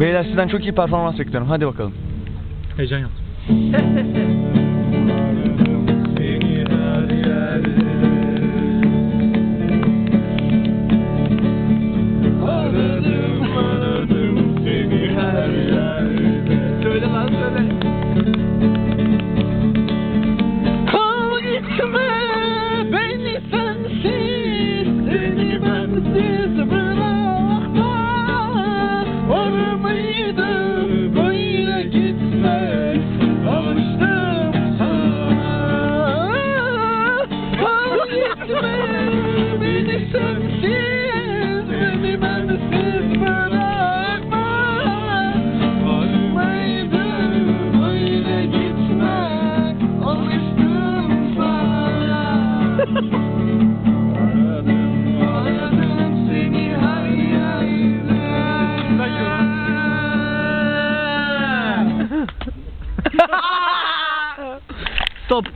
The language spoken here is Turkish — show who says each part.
Speaker 1: Beyler sizden çok iyi performans bekliyorum. Hadi bakalım.
Speaker 2: Heyecan yap.
Speaker 3: gitme beni sensiz Beni bensiz bırakma Var mıydı böyle gitmek Alıştım sana
Speaker 2: Stop.